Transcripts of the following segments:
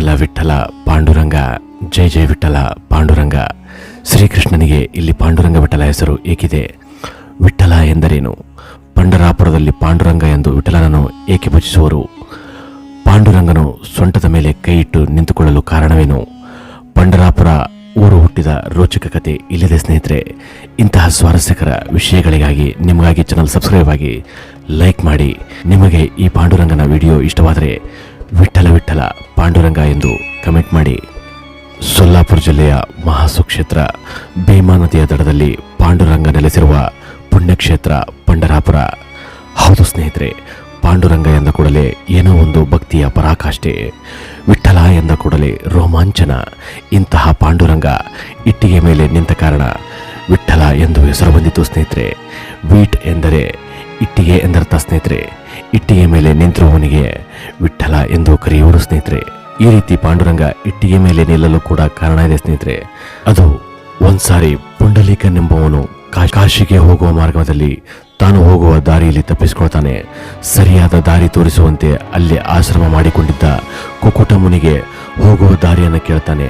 ವಿಠಲ ವಿಠಲ ಪಾಂಡುರಂಗ, ಜೈ ಜೈ ವಿಠಲ ಪಾಂಡುರಂಗ. ಶ್ರೀಕೃಷ್ಣನಿಗೆ ಇಲ್ಲಿ ಪಾಂಡುರಂಗ ವಿಠಲ ಹೆಸರು ಏಕಿದೆ. ವಿಠಲ ಎಂದರೇನು? ಪಂಡರಾಪುರದಲ್ಲಿ ಪಾಂಡುರಂಗ ಎಂದು ವಿಠಲನನ್ನು ಏಕೆ ಭಜಿಸುವರು? ಪಾಂಡುರಂಗನು ಸೊಂಟದ ಮೇಲೆ ಕೈಯಿಟ್ಟು ನಿಂತುಕೊಳ್ಳಲು ಕಾರಣವೇನು? ಪಂಡರಾಪುರ ಊರು ಹುಟ್ಟಿದ ರೋಚಕ ಕತೆ ಇಲ್ಲಿದೆ ಸ್ನೇಹಿತರೆ, ಇಂತಹ ಸ್ವಾರಸ್ಯಕರ ವಿಷಯಗಳಿಗಾಗಿ ನಿಮಗಾಗಿ ಚಾನಲ್ ಸಬ್ಸ್ಕ್ರೈಬ್ ಆಗಿ ಲೈಕ್ ಮಾಡಿ. ನಿಮಗೆ ಈ ಪಾಂಡುರಂಗನ ವಿಡಿಯೋ ಇಷ್ಟವಾದರೆ ವಿಠಲ ವಿಠಲ ಪಾಂಡುರಂಗ ಎಂದು ಕಮೆಂಟ್ ಮಾಡಿ. ಸೊಲ್ಲಾಪುರ ಜಿಲ್ಲೆಯ ಮಹಾಸುಕ್ಷೇತ್ರ ಭೀಮಾ ನದಿಯ ದಡದಲ್ಲಿ ಪಾಂಡುರಂಗ ನೆಲೆಸಿರುವ ಪುಣ್ಯಕ್ಷೇತ್ರ ಪಂಡರಾಪುರ. ಹೌದು ಸ್ನೇಹಿತರೆ, ಪಾಂಡುರಂಗ ಎಂದ ಕೂಡಲೇ ಏನೋ ಒಂದು ಭಕ್ತಿಯ ಪರಾಕಾಷ್ಠೆ. ವಿಠಲ ಎಂದ ಕೂಡಲೇ ರೋಮಾಂಚನ. ಇಂತಹ ಪಾಂಡುರಂಗ ಇಟ್ಟಿಗೆ ಮೇಲೆ ನಿಂತ ಕಾರಣ ವಿಠಲ ಎಂದು ಹೆಸರು ಬಂದಿತು ಸ್ನೇಹಿತರೆ. ವೀಟ್ ಎಂದರೆ ಇಟ್ಟಿಗೆ ಎಂದರ್ಥ ಸ್ನೇಹಿತರೆ. ಇಟ್ಟಿಗೆ ಮೇಲೆ ನಿಂತಿರುವವನಿಗೆ ವಿಠಲ ಎಂದು ಕರೆಯುವರು ಸ್ನೇಹಿತರೆ. ಈ ರೀತಿ ಪಾಂಡುರಂಗ ಇಟ್ಟಿಗೆ ಮೇಲೆ ನಿಲ್ಲಲು ಕೂಡ ಕಾರಣ ಇದೆ ಸ್ನೇಹಿತರೆ. ಅದು ಒಂದ್ಸಾರಿ ಪುಂಡಲೀಕನೆಂಬವನು ಕಾಶಿಗೆ ಹೋಗುವ ಮಾರ್ಗದಲ್ಲಿ ತಾನು ಹೋಗುವ ದಾರಿಯಲ್ಲಿ ತಪ್ಪಿಸಿಕೊಳ್ತಾನೆ. ಸರಿಯಾದ ದಾರಿ ತೋರಿಸುವಂತೆ ಅಲ್ಲಿ ಆಶ್ರಮ ಮಾಡಿಕೊಂಡಿದ್ದ ಕುಕುಟ ಮುನಿಗೆ ಹೋಗುವ ದಾರಿಯನ್ನು ಕೇಳ್ತಾನೆ.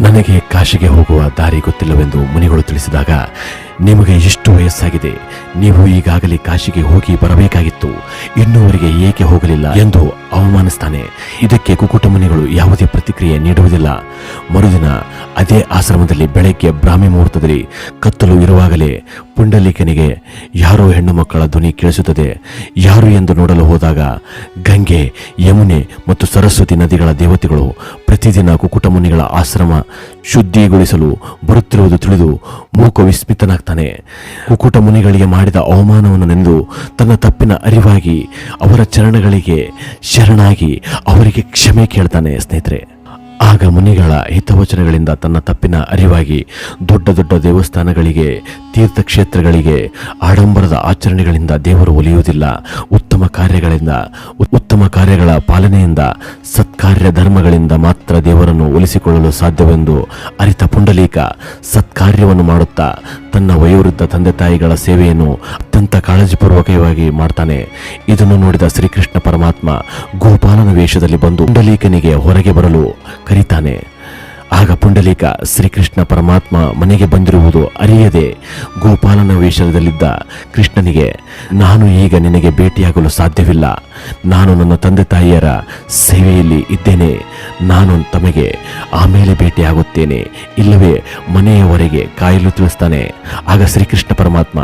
ನನಗೆ ಕಾಶಿಗೆ ಹೋಗುವ ದಾರಿ ಗೊತ್ತಿಲ್ಲವೆಂದು ಮುನಿಗಳು ತಿಳಿಸಿದಾಗ ನಿಮಗೆ ಎಷ್ಟು ವಯಸ್ಸಾಗಿದೆ? ನೀವು ಈಗಾಗಲೇ ಕಾಶಿಗೆ ಹೋಗಿ ಬರಬೇಕಾಗಿತ್ತು. ಇನ್ನೂವರೆಗೆ ಏಕೆ ಹೋಗಲಿಲ್ಲ ಎಂದು ಅವಮಾನಿಸ್ತಾನೆ. ಇದಕ್ಕೆ ಕುಕುಟ ಮುನಿಗಳು ಯಾವುದೇ ಪ್ರತಿಕ್ರಿಯೆ ನೀಡುವುದಿಲ್ಲ. ಮರುದಿನ ಅದೇ ಆಶ್ರಮದಲ್ಲಿ ಬೆಳಗ್ಗೆ ಬ್ರಾಹ್ಮಿ ಮುಹೂರ್ತದಲ್ಲಿ ಕತ್ತಲು ಇರುವಾಗಲೇ ಪುಂಡಲೀಕನಿಗೆ ಯಾರೋ ಹೆಣ್ಣು ಮಕ್ಕಳ ಧ್ವನಿ ಕೇಳಿಸುತ್ತದೆ. ಯಾರು ಎಂದು ನೋಡಲು ಹೋದಾಗ ಗಂಗೆ, ಯಮುನೆ ಮತ್ತು ಸರಸ್ವತಿ ನದಿಗಳ ದೇವತೆಗಳು ಪ್ರತಿದಿನ ಕುಕುಟ ಮುನಿಗಳ ಆಶ್ರಮ ಶುದ್ಧಿಗೊಳಿಸಲು ಬರುತ್ತಿರುವುದು ತಿಳಿದು ಮೂಕ ವಿಸ್ಮಿತನಾಗ್ತಾನೆ ಕುಕುಟ ಮುನಿಗಳಿಗೆ ಮಾಡಿದ ಅವಮಾನವನ್ನು ನೆಂದು ತನ್ನ ತಪ್ಪಿನ ಅರಿವಾಗಿ ಅವರ ಚರಣಗಳಿಗೆ ಶರಣಾಗಿ ಅವರಿಗೆ ಕ್ಷಮೆ ಕೇಳ್ತಾನೆ ಸ್ನೇಹಿತರೆ. ಆಗ ಮುನಿಗಳ ಹಿತವಚನಗಳಿಂದ ತನ್ನ ತಪ್ಪಿನ ಅರಿವಾಗಿ ದೊಡ್ಡ ದೊಡ್ಡ ದೇವಸ್ಥಾನಗಳಿಗೆ, ತೀರ್ಥಕ್ಷೇತ್ರಗಳಿಗೆ, ಆಡಂಬರದ ಆಚರಣೆಗಳಿಂದ ದೇವರು ಒಲಿಯುವುದಿಲ್ಲ. ಉತ್ತಮ ಕಾರ್ಯಗಳಿಂದ, ಉತ್ತಮ ಕಾರ್ಯಗಳ ಪಾಲನೆಯಿಂದ, ಸತ್ಕಾರ್ಯ ಧರ್ಮಗಳಿಂದ ಮಾತ್ರ ದೇವರನ್ನು ಒಲಿಸಿಕೊಳ್ಳಲು ಸಾಧ್ಯವೆಂದು ಅರಿತ ಪುಂಡಲೀಕ ಸತ್ಕಾರ್ಯವನ್ನು ಮಾಡುತ್ತಾ ತನ್ನ ವಯೋವೃದ್ಧ ತಂದೆ ತಾಯಿಗಳ ಸೇವೆಯನ್ನು ಅತ್ಯಂತ ಕಾಳಜಿಪೂರ್ವಕವಾಗಿ ಮಾಡ್ತಾನೆ. ಇದನ್ನು ನೋಡಿದ ಶ್ರೀಕೃಷ್ಣ ಪರಮಾತ್ಮ ಗೋಪಾಲನ ವೇಷದಲ್ಲಿ ಬಂದು ಪುಂಡಲೀಕನಿಗೆ ಹೊರಗೆ ಬರಲು ಕರೀತಾನೆ. ಆಗ ಪುಂಡಲೀಕ ಶ್ರೀಕೃಷ್ಣ ಪರಮಾತ್ಮ ಮನೆಗೆ ಬಂದಿರುವುದು ಅರಿಯದೆ ಗೋಪಾಲನ ವೇಷದಲ್ಲಿದ್ದ ಕೃಷ್ಣನಿಗೆ, ನಾನು ಈಗ ನಿನಗೆ ಭೇಟಿಯಾಗಲು ಸಾಧ್ಯವಿಲ್ಲ. ನಾನು ನನ್ನ ತಂದೆ ತಾಯಿಯರ ಸೇವೆಯಲ್ಲಿ ಇದ್ದೇನೆ. ನಾನು ತಮಗೆ ಆಮೇಲೆ ಭೇಟಿಯಾಗುತ್ತೇನೆ. ಇಲ್ಲವೇ ಮನೆಯವರೆಗೆ ಕಾಯಲು ತಿಳಿಸ್ತಾನೆ ಆಗ ಶ್ರೀಕೃಷ್ಣ ಪರಮಾತ್ಮ,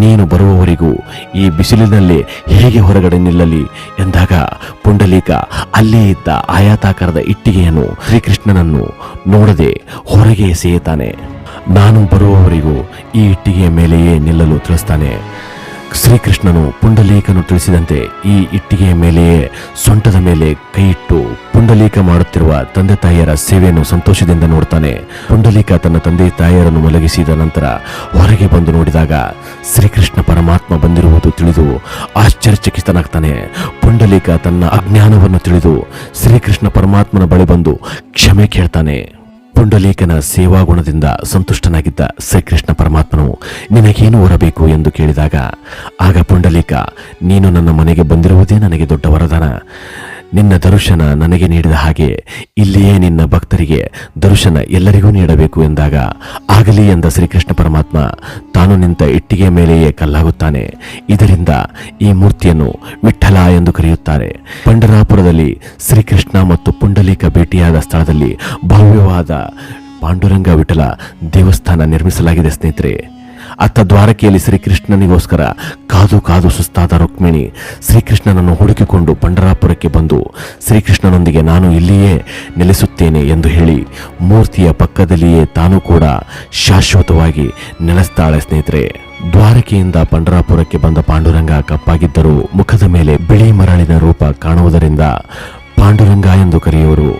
ನೀನು ಬರುವವರೆಗೂ ಈ ಬಿಸಿಲಿನಲ್ಲಿ ಹೇಗೆ ಹೊರಗಡೆ ನಿಲ್ಲಲಿ? ಎಂದಾಗ ಪುಂಡಲೀಕ, ಅಲ್ಲೇ ಇದ್ದ ಆಯಾತಾಕಾರದ ಇಟ್ಟಿಗೆಯನ್ನು ಶ್ರೀಕೃಷ್ಣನನ್ನು ನೋಡದೆ ಹೊರಗೆ ಎಸೆಯುತ್ತಾನೆ ನಾನು ಬರುವವರೆಗೂ ಈ ಇಟ್ಟಿಗೆಯ ಮೇಲೆಯೇ ನಿಲ್ಲಲು ತಿಳಿಸ್ತಾನೆ. ಶ್ರೀಕೃಷ್ಣನು ಪುಂಡಲೀಕನು ತಿಳಿಸಿದಂತೆ ಈ ಇಟ್ಟಿಗೆಯ ಮೇಲೆಯೇ ಸೊಂಟದ ಮೇಲೆ ಕೈ ಇಟ್ಟು ಪುಂಡಲೀಕ ಮಾಡುತ್ತಿರುವ ತಂದೆ ತಾಯಿಯರ ಸೇವೆಯನ್ನು ಸಂತೋಷದಿಂದ ನೋಡ್ತಾನೆ. ಪುಂಡಲೀಕ ತನ್ನ ತಂದೆ ತಾಯಿಯರನ್ನು ಮಲಗಿಸಿದ ನಂತರ ಹೊರಗೆ ಬಂದು ನೋಡಿದಾಗ ಶ್ರೀಕೃಷ್ಣ ಪರಮಾತ್ಮ ಬಂದಿರುವುದು ತಿಳಿದು ಆಶ್ಚರ್ಯಚಕಿತನಾಗ್ತಾನೆ. ಪುಂಡಲೀಕ ತನ್ನ ಅಜ್ಞಾನವನ್ನು ತಿಳಿದು ಶ್ರೀಕೃಷ್ಣ ಪರಮಾತ್ಮನ ಬಳಿ ಬಂದು ಕ್ಷಮೆ ಕೇಳ್ತಾನೆ. ಪುಂಡಲೀಕನ ಸೇವಾ ಗುಣದಿಂದ ಸಂತುಷ್ಟನಾಗಿದ್ದ ಶ್ರೀಕೃಷ್ಣ ಪರಮಾತ್ಮನು ನಿನಗೇನು ಹೊರಬೇಕು ಎಂದು ಕೇಳಿದಾಗ, ಆಗ ಪುಂಡಲೀಕ, ನೀನು ನನ್ನ ಮನೆಗೆ ಬಂದಿರುವುದೇ ನನಗೆ ದೊಡ್ಡ ವರದಾನ. ನಿನ್ನ ದರ್ಶನ ನನಗೆ ನೀಡಿದ ಹಾಗೆ ಇಲ್ಲಿಯೇ ನಿನ್ನ ಭಕ್ತರಿಗೆ ದರ್ಶನ ಎಲ್ಲರಿಗೂ ನೀಡಬೇಕು ಎಂದಾಗ, ಆಗಲಿ ಎಂದ ಶ್ರೀಕೃಷ್ಣ ಪರಮಾತ್ಮ, ತಾನು ನಿಂತ ಇಟ್ಟಿಗೆ ಮೇಲೆಯೇ ಕಲ್ಲಾಗುತ್ತಾನೆ. ಇದರಿಂದ ಈ ಮೂರ್ತಿಯನ್ನು ವಿಠಲ ಎಂದು ಕರೆಯುತ್ತಾರೆ. ಪಂಡರಾಪುರದಲ್ಲಿ ಶ್ರೀಕೃಷ್ಣ ಮತ್ತು ಪುಂಡಲೀಕ ಭೇಟಿಯಾದ ಸ್ಥಳದಲ್ಲಿ ಭವ್ಯವಾದ ಪಾಂಡುರಂಗ ವಿಠಲ ದೇವಸ್ಥಾನ ನಿರ್ಮಿಸಲಾಗಿದೆ ಸ್ನೇಹಿತರೆ. ಅತ್ತ ದ್ವಾರಕೆಯಲ್ಲಿ ಶ್ರೀಕೃಷ್ಣನಿಗೋಸ್ಕರ ಕಾದು ಕಾದು ಸುಸ್ತಾದ ರುಕ್ಮಿಣಿ ಶ್ರೀಕೃಷ್ಣನನ್ನು ಹುಡುಕಿಕೊಂಡು ಪಂಡರಾಪುರಕ್ಕೆ ಬಂದು ಶ್ರೀಕೃಷ್ಣನೊಂದಿಗೆ ನಾನು ಇಲ್ಲಿಯೇ ನೆಲೆಸುತ್ತೇನೆ ಎಂದು ಹೇಳಿ ಮೂರ್ತಿಯ ಪಕ್ಕದಲ್ಲಿಯೇ ತಾನು ಕೂಡ ಶಾಶ್ವತವಾಗಿ ನೆಲೆಸ್ತಾಳೆ ಸ್ನೇಹಿತರೆ. ದ್ವಾರಕೆಯಿಂದ ಪಂಡರಾಪುರಕ್ಕೆ ಬಂದ ಪಾಂಡುರಂಗ ಕಪ್ಪಾಗಿದ್ದರೂ ಮುಖದ ಮೇಲೆ ಬಿಳಿ ಮರಳಿನ ರೂಪ ಕಾಣುವುದರಿಂದ ಪಾಂಡುರಂಗ ಎಂದು ಕರೆಯುವರು.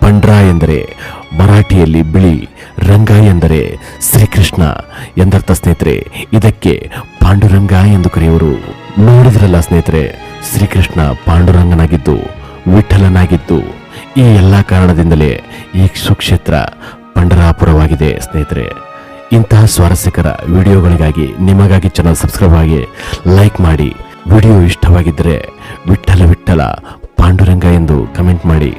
ಪಂಡ್ರ ಎಂದರೆ ಮರಾಠಿಯಲ್ಲಿ ಬಿಳಿ ರಂಗ ಎಂದರೆ ಶ್ರೀಕೃಷ್ಣ. ಎಂದರ್ಥ ಸ್ನೇಹಿತರೆ, ಇದಕ್ಕೆ ಪಾಂಡುರಂಗ ಎಂದು ಕರೆಯುವರು. ನೋಡಿದ್ರಲ್ಲ ಸ್ನೇಹಿತರೆ, ಶ್ರೀಕೃಷ್ಣ ಪಾಂಡುರಂಗನಾಗಿದ್ದು, ವಿಠಲನಾಗಿದ್ದು, ಈ ಎಲ್ಲ ಕಾರಣದಿಂದಲೇ ಈ ಸುಕ್ಷೇತ್ರ ಪಂಡರಾಪುರವಾಗಿದೆ ಸ್ನೇಹಿತರೆ. ಇಂತಹ ಸ್ವಾರಸ್ಯಕರ ವಿಡಿಯೋಗಳಿಗಾಗಿ ನಿಮಗಾಗಿ ಚಾನಲ್ ಸಬ್ಸ್ಕ್ರೈಬ್ ಆಗಿ ಲೈಕ್ ಮಾಡಿ. ವಿಡಿಯೋ ಇಷ್ಟವಾಗಿದ್ದರೆ ವಿಠಲ ವಿಠಲ ಪಾಂಡುರಂಗ ಎಂದು ಕಮೆಂಟ್ ಮಾಡಿ.